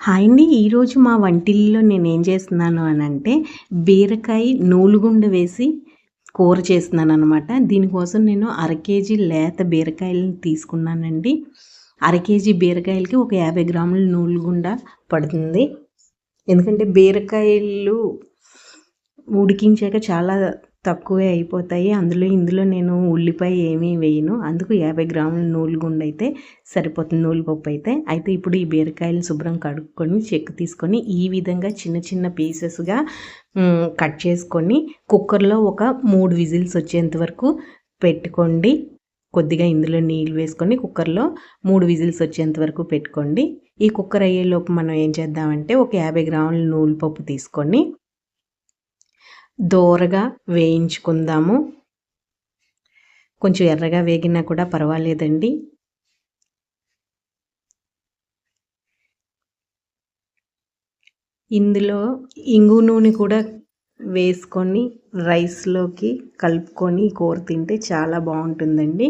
Hi అండి. ఈరోజు మా వంటిల్లో నేను ఏం చేస్తున్నాను అని అంటే బీరకాయ నూలుగుండ వేసి కూర చేస్తున్నాను అనమాట దీనికోసం నేను అర కేజీ లేత బీరకాయలను తీసుకున్నానండి. అర కేజీ బీరకాయలకి ఒక యాభై గ్రాముల నూలుగుండ పడుతుంది. ఎందుకంటే బీరకాయలు ఉడికించాక చాలా తక్కువే అయిపోతాయి. అందులో ఇందులో నేను ఉల్లిపాయ ఏమీ వేయను. అందుకు యాభై గ్రాముల నూలుగుండ అయితే సరిపోతుంది. నూలుపప్పు అయితే. అయితే ఇప్పుడు ఈ బీరకాయలు శుభ్రం కడుక్కొని చెక్కు తీసుకొని ఈ విధంగా చిన్న చిన్న పీసెస్గా కట్ చేసుకొని కుక్కర్లో ఒక మూడు విజిల్స్ వచ్చేంత వరకు పెట్టుకోండి. కొద్దిగా ఇందులో నీళ్ళు వేసుకొని కుక్కర్లో మూడు విజిల్స్ వచ్చేంత వరకు పెట్టుకోండి. ఈ కుక్కర్ అయ్యేలోపు మనం ఏం చేద్దామంటే ఒక యాభై గ్రాముల నూలుపప్పు తీసుకొని దోరగా వేయించుకుందాము. కొంచెం ఎర్రగా వేగినా కూడా పర్వాలేదండి. ఇందులో ఇంగు నూనె కూడా వేసుకొని రైస్లోకి కలుపుకొని కూర తింటే చాలా బాగుంటుందండి.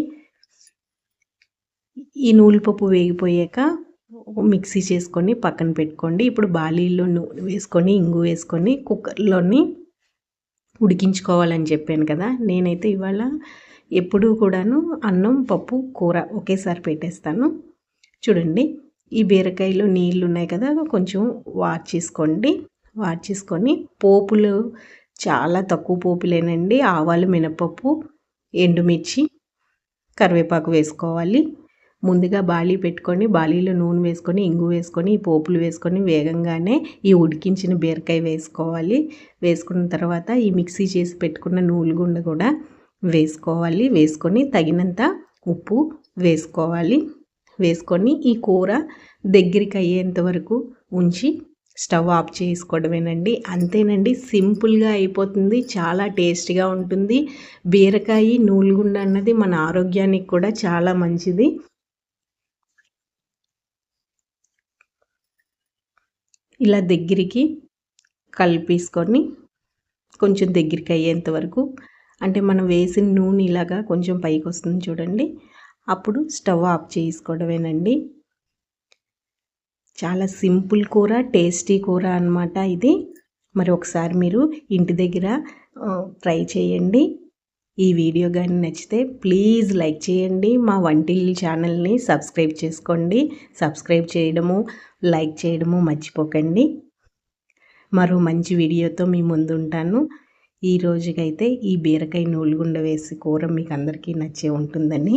ఈ నూలుపప్పు వేగిపోయాక మిక్సీ చేసుకొని పక్కన పెట్టుకోండి. ఇప్పుడు బాలీలో నూనె వేసుకొని ఇంగు వేసుకొని కుక్కర్లోని ఉడికించుకోవాలని చెప్పాను కదా నేనైతే ఇవాళ ఎప్పుడూ కూడాను అన్నం పప్పు కూర ఒకేసారి పెట్టేస్తాను. చూడండి ఈ బీరకాయలో నీళ్ళు ఉన్నాయి కదా కొంచెం వాచ్ చేసుకోండి. వాచ్ చేసుకొని పోపులు చాలా తక్కువ పోపులేనండి. ఆవాలు మినపప్పు ఎండుమిర్చి కరివేపాకు వేసుకోవాలి. ముందుగా బాలీ పెట్టుకొని బాలీలో నూనె వేసుకొని ఇంగు వేసుకొని ఈ పోపులు వేసుకొని వేగంగానే ఈ ఉడికించిన బీరకాయ వేసుకోవాలి. వేసుకున్న తర్వాత ఈ మిక్సీ చేసి పెట్టుకున్న నూలుగుండ కూడా వేసుకోవాలి. వేసుకొని తగినంత ఉప్పు వేసుకోవాలి. వేసుకొని ఈ కూర దగ్గరికి అయ్యేంత వరకు ఉంచి స్టవ్ ఆఫ్ చేసుకోవడమేనండి. అంతేనండి సింపుల్గా అయిపోతుంది చాలా టేస్ట్గా ఉంటుంది. బీరకాయ నూలుగుండ అన్నది మన ఆరోగ్యానికి కూడా చాలా మంచిది. ఇలా దగ్గరికి కలిపేసుకొని కొంచెం దగ్గరికి అయ్యేంత వరకు అంటే మనం వేసిన నూనె ఇలాగా కొంచెం పైకి వస్తుంది చూడండి. అప్పుడు స్టవ్ ఆఫ్ చేసుకోవడమేనండి. చాలా సింపుల్ కూర టేస్టీ కూర అనమాట ఇది. మరి ఒకసారి మీరు ఇంటి దగ్గర ట్రై చేయండి. ఈ వీడియో కానీ నచ్చితే ప్లీజ్ లైక్ చేయండి. మా వంటిల్లు ఛానల్ని సబ్స్క్రైబ్ చేసుకోండి. సబ్స్క్రైబ్ చేయడము లైక్ చేయడము మర్చిపోకండి. మరో మంచి వీడియోతో మీ ముందు ఉంటాను. ఈ రోజుకైతే ఈ బీరకాయ నూలుగుండ వేసి కూర మీకు అందరికీ నచ్చే ఉంటుందని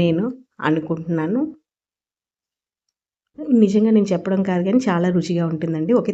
నేను అనుకుంటున్నాను. నిజంగా నేను చెప్పడం కాదు కానీ చాలా రుచిగా ఉంటుందండి. ఓకే